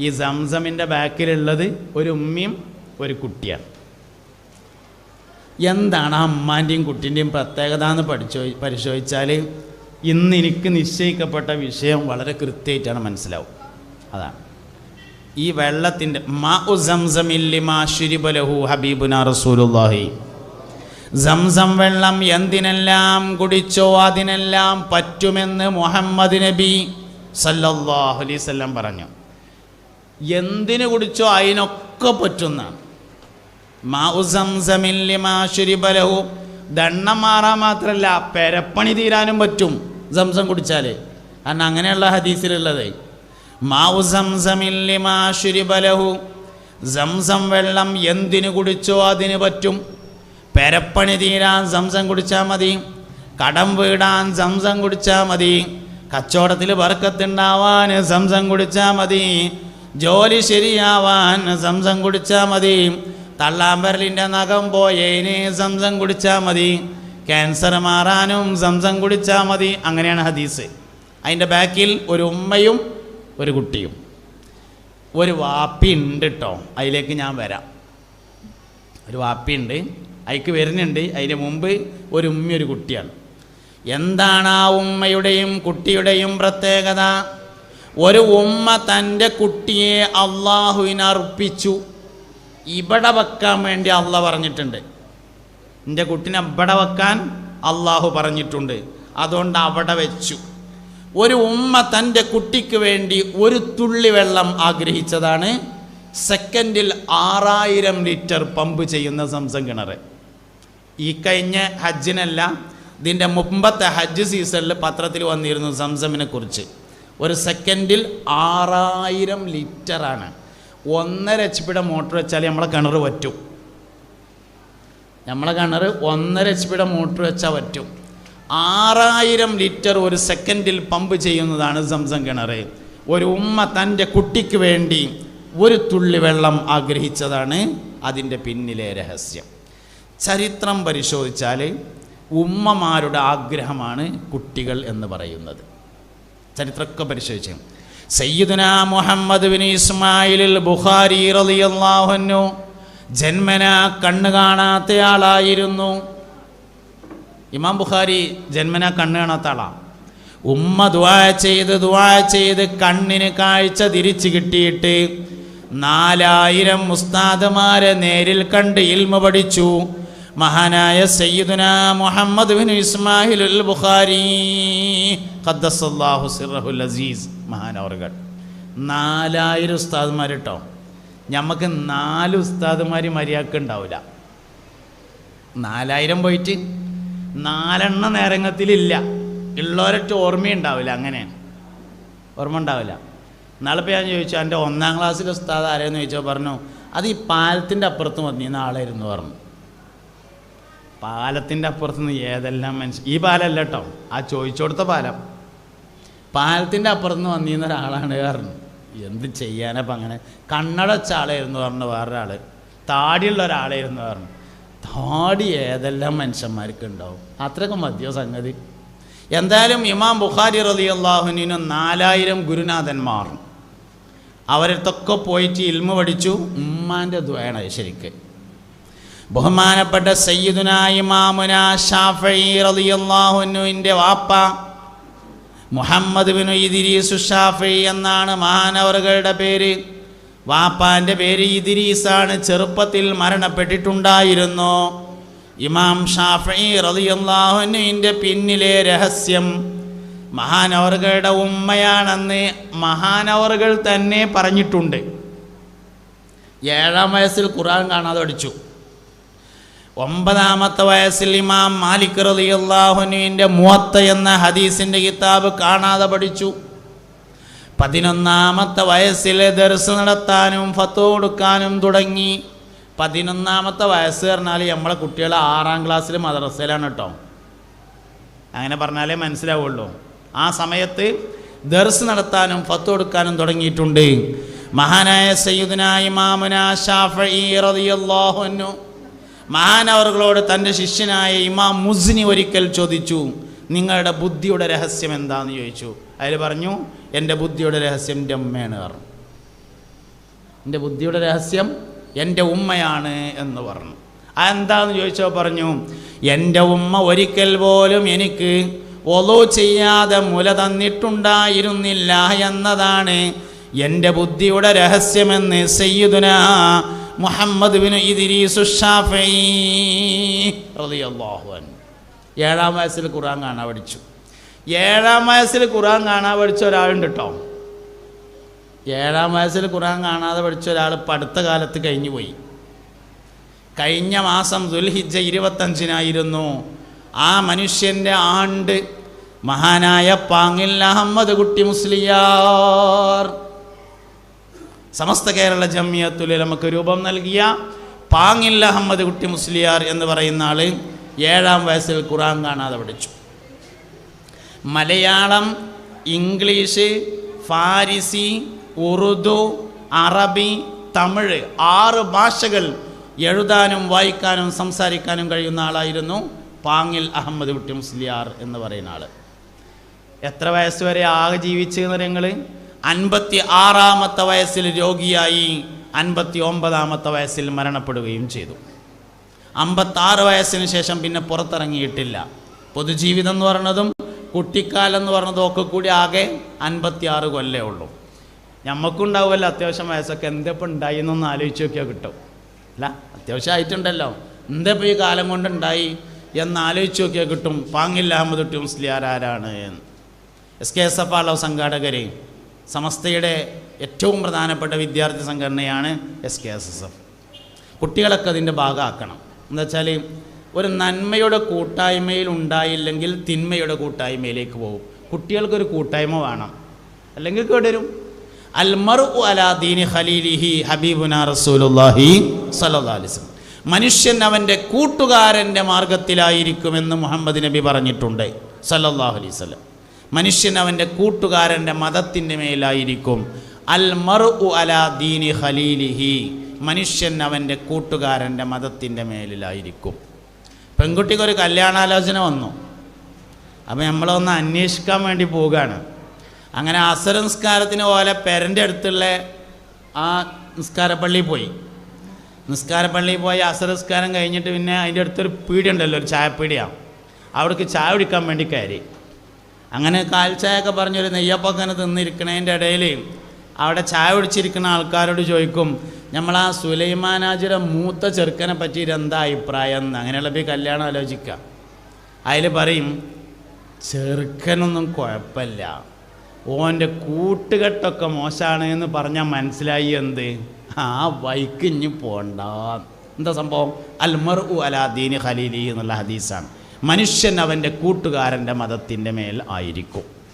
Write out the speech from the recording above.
ഈ സംസമിന്റെ ബാക്കിലുള്ളത് ഒരു ഉമ്മയും ഒരു കുട്ടിയാണ്. എന്താണ് ആ അമ്മാന്റെയും കുട്ടീന്റെയും പ്രത്യേകത എന്ന് പഠിച്ചോ പരിശോധിച്ചാൽ ഇന്ന് എനിക്ക് നിശ്ചയിക്കപ്പെട്ട വിഷയം വളരെ കൃത്യമായിട്ടാണ് മനസ്സിലാവും. അതാണ്. ഈ വെള്ളത്തിന്റെ സംസം വെള്ളം എന്തിനെല്ലാം കുടിച്ചോ അതിനെല്ലാം പറ്റുമെന്ന് മുഹമ്മദ് നബി സല്ലല്ലാഹു വസല്ലം പറഞ്ഞു. എന്തിനു കുടിച്ചോ അതിനൊക്കെ പറ്റുന്നതാണ് മാഉസംസമില്ലിമാശുരിബലഹു ദണ്ണം മാറാൻ മാത്രമല്ല പെരപ്പണി തീരാനും പറ്റും സംസം കുടിച്ചാൽ കാരണം അങ്ങനെയുള്ള ഹദീസിലുള്ളത്. മാഉസംസമില്ലിമാശുരിബലഹു സംസം വെള്ളം എന്തിനു കുടിച്ചോ അതിന് പറ്റും. പെരപ്പണി തീരാൻ സംസം കുടിച്ചാൽ മതി. കടം വീടാൻ സംസം കുടിച്ചാൽ മതി. കച്ചവടത്തിൽ വർക്കത്തുണ്ടാവാൻ സംസം കുടിച്ചാൽ മതി. ജോലി ശരിയാവാൻ സംസം കുടിച്ചാൽ മതി. തള്ളാമ്പരലിന്റെ നഖം പോയേനെ സംസം കുടിച്ചാൽ മതി. ക്യാൻസർ മാറാനും സംസം കുടിച്ചാൽ മതി. അങ്ങനെയാണ് ഹദീസ്. അതിന്റെ ബാക്കിൽ ഒരു ഉമ്മയും ഒരു കുട്ടിയും. ഒരു വാപ്പി ഉണ്ട് കേട്ടോ അതിലേക്ക് ഞാൻ വരാം. ഒരു വാപ്പി ഉണ്ട് അതിക്ക് വരുന്നുണ്ട്. അതിന് മുമ്പ് ഒരു ഉമ്മ ഒരു കുട്ടിയാണ്. എന്താണ് ആ ഉമ്മയുടെയും കുട്ടിയുടെയും പ്രത്യേകത? ഒരു ഉമ്മ തന്റെ കുട്ടിയെ അള്ളാഹുവിനർപ്പിച്ചു ഇവിടെ വെക്കാൻ വേണ്ടി അള്ള പറഞ്ഞിട്ടുണ്ട്. എന്റെ കുട്ടിനെ ഇവിടെ വെക്കാൻ അള്ളാഹു പറഞ്ഞിട്ടുണ്ട്. അതുകൊണ്ട് അവിടെ വെച്ചു. ഒരു ഉമ്മ തന്റെ കുട്ടിക്ക് വേണ്ടി ഒരു തുള്ളി വെള്ളം ആഗ്രഹിച്ചതാണ്. സെക്കൻഡിൽ ആറായിരം ലിറ്റർ പമ്പ് ചെയ്യുന്ന സംസം കിണർ ഈ കഴിഞ്ഞ ഹജ്ജിനല്ല ഇതിന്റെ മുമ്പത്തെ ഹജ്ജ് സീസണിൽ പത്രത്തിൽ വന്നിരുന്നു സംസമിനെ കുറിച്ച്. ഒരു സെക്കൻഡിൽ ആറായിരം ലിറ്ററാണ് ഒന്നര എച്ച് പിയുടെ മോട്ടർ വെച്ചാൽ നമ്മളെ കിണർ പറ്റും. നമ്മളെ കിണർ ഒന്നര എച്ച് പിയുടെ മോട്ടർ വെച്ചാൽ പറ്റും. ആറായിരം ലിറ്റർ ഒരു സെക്കൻഡിൽ പമ്പ് ചെയ്യുന്നതാണ് സംസം കിണർ ഒരു ഉമ്മ തന്റെ കുട്ടിക്ക് വേണ്ടി ഒരു തുള്ളി വെള്ളം ആഗ്രഹിച്ചതാണ് അതിന്റെ പിന്നിലെ രഹസ്യം. ചരിത്രം പരിശോധിച്ചാൽ ഉമ്മമാരുടെ ആഗ്രഹമാണ് കുട്ടികൾ എന്ന് പറയുന്നത്. ചരിത്രമൊക്കെ പരിശോധിച്ചു. സയ്യിദുന മുഹമ്മദ് ബിൻ ഇസ്മായിൽ ബുഖാരി റളിയല്ലാഹു ജന്മന കണ്ണ് കാണാത്തയാളായിരുന്നു. ഇമാം ബുഖാരി ജന്മന കണ്ണ് കാണാത്ത ആളാണ് ഉമ്മ ദുആ ചെയ്ത് ദുആ ചെയ്ത് കണ്ണിന് കാഴ്ച തിരിച്ചു കിട്ടിയിട്ട് നാലായിരം മുസ്താദമാരെ നേരിൽ കണ്ട് ഇൽമ പഠിച്ചു. മഹാനായ സയ്യിദുന മുഹമ്മദ് ബിൻ ഇസ്മാഹിൽ ബുഖാരി ഖദ്ദസല്ലാഹു സിറഹുൽ അസീസ്. മഹാനവർകൾ നാലായിരം ഉസ്താദ്മാർ കേട്ടോ നമുക്ക് നാല് ഉസ്താദ്മാർ മര്യാദയ്ക്ക് ഉണ്ടാവില്ല നാലായിരം പോയിട്ട് നാലെണ്ണ നേരങ്ങത്തിലില്ല. ഉള്ളവരൊറ്റ ഓർമ്മയുണ്ടാവില്ല അങ്ങനെ. ഓർമ്മ ഉണ്ടാവില്ല നാളെ ഇപ്പോൾ ഞാൻ ചോദിച്ചു എന്റെ ഒന്നാം ക്ലാസ്സിലെ ഉസ്താദ് ആരെയെന്ന് ചോദിച്ചോ പറഞ്ഞു അത് ഈ പാലത്തിന്റെ അപ്പുറത്ത് വന്നിരുന്ന ആളായിരുന്നു പറഞ്ഞു. പാലത്തിന്റെ അപ്പുറത്ത് നിന്ന് ഏതെല്ലാം മനുഷ്യൻ ഈ പാലല്ല കേട്ടോ ആ ചോദിച്ചുകൊടുത്ത പാലം. പാലത്തിന്റെ അപ്പുറത്ത് നിന്ന് വന്നിരുന്ന ഒരാളാണ് കാരണം എന്ത് ചെയ്യാനപ്പം അങ്ങനെ? കണ്ണടച്ച ആളായിരുന്നു പറഞ്ഞു വേറൊരാൾ താടിയുള്ള ഒരാളായിരുന്നു പറഞ്ഞു. താടി ഏതെല്ലാം മനുഷ്യന്മാർക്ക് ഉണ്ടാവും? അത്രയൊക്കെ മതിയോ സംഗതി? എന്തായാലും ഇമാം ബുഖാരി റതി അള്ളാഹുനു നാലായിരം ഗുരുനാഥന്മാർ. അവരത്തൊക്കെ പോയിട്ട് ഇൽമ പഠിച്ചു. ഉമ്മാന്റെ ദ്വേണ ശരിക്ക്. ബഹുമാനപ്പെട്ട സയ്യിദുനായി മാമുന ഷാഫി റളിയല്ലാഹുവിന്റെ വാപ്പ മുഹമ്മദ് ബിനു ഇദിരീസ് ഷാഫി എന്നാണ് മഹാനവറുകളുടെ പേര്. വാപ്പാന്റെ പേര് ഇദിരീസാണ്. ചെറുപ്പത്തിൽ മരണപ്പെട്ടിട്ടുണ്ടായിരുന്നു. ഇമാം ഷാഫി റളിയല്ലാഹുവിന്റെ പിന്നിലെ രഹസ്യം മഹാനവറുകളുടെ ഉമ്മയാണെന്ന് മഹാനവറുകൾ തന്നെ പറഞ്ഞിട്ടുണ്ട്. ഏഴാം വയസ്സിൽ ഖുറാൻ കാണാതെ പഠിച്ചു. ഒമ്പതാമത്തെ വയസ്സിൽ ഇമാം മാലിക് റലിയുല്ലാഹുനുവിന്റെ മുവത്ത എന്ന ഹദീസിന്റെ കിതാബ് കാണാതെ പഠിച്ചു. പതിനൊന്നാമത്തെ വയസ്സിൽ ദർസ് നടത്താനും ഫത്ത് കൊടുക്കാനും തുടങ്ങി. പതിനൊന്നാമത്തെ വയസ്സ് പറഞ്ഞാൽ നമ്മളെ കുട്ടികൾ ആറാം ക്ലാസ്സിൽ മദ്രസയിലാണ് കേട്ടോ. അങ്ങനെ പറഞ്ഞാലേ മനസ്സിലാവുള്ളൂ. ആ സമയത്ത് ദർസ് നടത്താനും ഫത്ത് കൊടുക്കാനും തുടങ്ങിയിട്ടുണ്ട്. മഹാനായ സയ്യിദുന മാമുന ഷാഫി റളിയല്ലാഹു അൻഹു മഹാനവറുകളോട് തന്റെ ശിഷ്യനായ ഇമാം മുസ്നി ഒരിക്കൽ ചോദിച്ചു നിങ്ങളുടെ ബുദ്ധിയുടെ രഹസ്യം എന്താണെന്ന് ചോദിച്ചു. അതിൽ പറഞ്ഞു എന്റെ ബുദ്ധിയുടെ രഹസ്യം എന്റെ അമ്മയാണ് പറഞ്ഞു. എന്റെ ബുദ്ധിയുടെ രഹസ്യം എന്റെ ഉമ്മയാണ് എന്ന് പറഞ്ഞു. അതെന്താന്ന് ചോദിച്ചോ പറഞ്ഞു എന്റെ ഉമ്മ ഒരിക്കൽ പോലും എനിക്ക് ഒലോ ചെയ്യാതെ മുല തന്നിട്ടുണ്ടായിരുന്നില്ല എന്നതാണ് എന്റെ ബുദ്ധിയുടെ രഹസ്യമെന്ന് സയ്യിദുന മുഹമ്മദ് ബിൻ ഇദ്രീസു ഏഴാം വയസ്സിൽ ഖുർആൻ കാണാൻ പഠിച്ചു. ഏഴാം വയസ്സിൽ ഖുർആൻ കാണാൻ പഠിച്ച ഒരാളുണ്ട് കേട്ടോ ഏഴാം വയസ്സിൽ ഖുർആൻ കാണാതെ പഠിച്ച ഒരാൾ പടുത്ത കാലത്ത് കഴിഞ്ഞു പോയി. കഴിഞ്ഞ മാസം ദുൽഹിജ ഇരുപത്തഞ്ചിനായിരുന്നു. ആ മനുഷ്യന്റെ ആണ്ട് മഹാനായ പാങ്ങിൽ അഹമ്മദ് കുട്ടി മുസ്ലിയാർ. സമസ്ത കേരള ജമിയത്തുൽ നമുക്ക് രൂപം നൽകിയ പാങ്ങിൽ അഹമ്മദ് കുട്ടി മുസ്ലിയാർ എന്ന് പറയുന്ന ആൾ ഏഴാം വയസ്സിൽ ഖുറാൻ കാണാതെ പഠിച്ചു. മലയാളം ഇംഗ്ലീഷ് ഫാരിസി ഉറുദു അറബി തമിഴ് ആറ് ഭാഷകൾ എഴുതാനും വായിക്കാനും സംസാരിക്കാനും കഴിയുന്ന ആളായിരുന്നു പാങ്ങിൽ അഹമ്മദ് കുട്ടി മുസ്ലിയാർ എന്ന് പറയുന്ന ആൾ എത്ര വയസ്സ് വരെ ആകെ ജീവിച്ചു നിങ്ങൾ അൻപത്തി ആറാമത്തെ വയസ്സിൽ രോഗിയായി അൻപത്തി ഒമ്പതാമത്തെ വയസ്സിൽ മരണപ്പെടുകയും ചെയ്തു. അമ്പത്താറ് വയസ്സിന് ശേഷം പിന്നെ പുറത്തിറങ്ങിയിട്ടില്ല. പൊതുജീവിതം എന്ന് പറഞ്ഞതും കുട്ടിക്കാലം എന്ന് പറഞ്ഞതും ഒക്കെ കൂടി ആകെ അൻപത്തി ആറ് കൊല്ലേ ഉള്ളൂ. ഞമ്മക്കുണ്ടാവുമല്ലോ അത്യാവശ്യം വയസ്സൊക്കെ. എന്തപ്പോൾ ഉണ്ടായി എന്നൊന്ന് ആലോചിച്ച് നോക്കിയാൽ കിട്ടും. അല്ല അത്യാവശ്യം ആയിട്ടുണ്ടല്ലോ. എന്തപ്പോൾ ഈ കാലം കൊണ്ടുണ്ടായി എന്ന് ആലോചിച്ച് നോക്കിയാൽ കിട്ടും. പാങ്ങില്ല അഹമ്മദ് ടി മുസ്ലിയാർ ആരാണ് എന്ന്. എസ് കെ എസ് എഫ് ആളോ സംഘാടകരെ. സമസ്തയുടെ ഏറ്റവും പ്രധാനപ്പെട്ട വിദ്യാർത്ഥി സംഘടനയാണ് S K S S F കുട്ടികളൊക്കെ അതിന്റെ ഭാഗമാക്കണം. എന്താ വെച്ചാൽ ഒരു നന്മയുടെ കൂട്ടായ്മയിൽ ഉണ്ടായില്ലെങ്കിൽ തിന്മയുടെ കൂട്ടായ്മയിലേക്ക് പോകും. കുട്ടികൾക്കൊരു കൂട്ടായ്മ വേണം. അല്ലെങ്കിൽ കേടരും അൽമറു അലാ ദീനി ഹബീബുന റസൂലുള്ളാഹി സല്ലല്ലാഹു അലൈഹി വസല്ലം. മനുഷ്യൻ അവന്റെ കൂട്ടുകാരന്റെ മാർഗത്തിലായിരിക്കുമെന്ന് മുഹമ്മദ് നബി പറഞ്ഞിട്ടുണ്ട്. സല്ലല്ലാഹു അലൈഹി വസല്ലം. മനുഷ്യൻ അവന്റെ കൂട്ടുകാരന്റെ മതത്തിന്റെ മേലായിരിക്കും. അൽ മറു അലാ ദീനി ഖലീലിഹി. മനുഷ്യൻ അവന്റെ കൂട്ടുകാരന്റെ മതത്തിന്റെ മേലിലായിരിക്കും. പെൺകുട്ടിക്ക് ഒരു കല്യാണാലോചന വന്നു. അപ്പം നമ്മളൊന്ന് അന്വേഷിക്കാൻ വേണ്ടി പോവുകയാണ്. അങ്ങനെ അസരംസ്കാരത്തിന് പോലെ പെരന്റെ അടുത്തുള്ള ആ നിസ്കാരപ്പള്ളിയിൽ പോയി. നിസ്കാരപ്പള്ളിയിൽ പോയി അസരസ്കാരം കഴിഞ്ഞിട്ട് പിന്നെ അതിന്റെ അടുത്തൊരു പീടിയുണ്ടല്ലോ ഒരു ചായപ്പീടിയാണ്. അവിടേക്ക് ചായ കുടിക്കാൻ വേണ്ടി കയറി. അങ്ങനെ കാൽച്ചായൊക്കെ പറഞ്ഞൊരു നെയ്യപ്പൊക്കെ തിന്നിരിക്കണതിന്റെ ഇടയിൽ അവിടെ ചായ കുടിച്ചിരിക്കുന്ന ആൾക്കാരോട് ചോദിക്കും നമ്മൾ ആ സുലൈമാനാജിയുടെ മൂത്ത ചെറുക്കനെ പറ്റിയിട്ട് എന്താ അഭിപ്രായം? എന്ന് അങ്ങനെയുള്ള പോയി കല്യാണം ആലോചിക്കുക. അതിൽ പറയും ചെറുക്കനൊന്നും കുഴപ്പമില്ല. ഓന്റെ കൂട്ടുകെട്ടൊക്കെ മോശമാണ് എന്ന് പറഞ്ഞാൽ മനസ്സിലായി എന്ത്? ആ വൈക്ക് ഇനി പോണ്ട. എന്താ സംഭവം? അൽമർ ഉ അലാദീൻ ഖലീലി എന്നുള്ള ഹദീസാണ്. മനുഷ്യൻ അവന്റെ കൂട്ടുകാരന്റെ മതത്തിന്റെ മേൽ ആയിരിക്കും.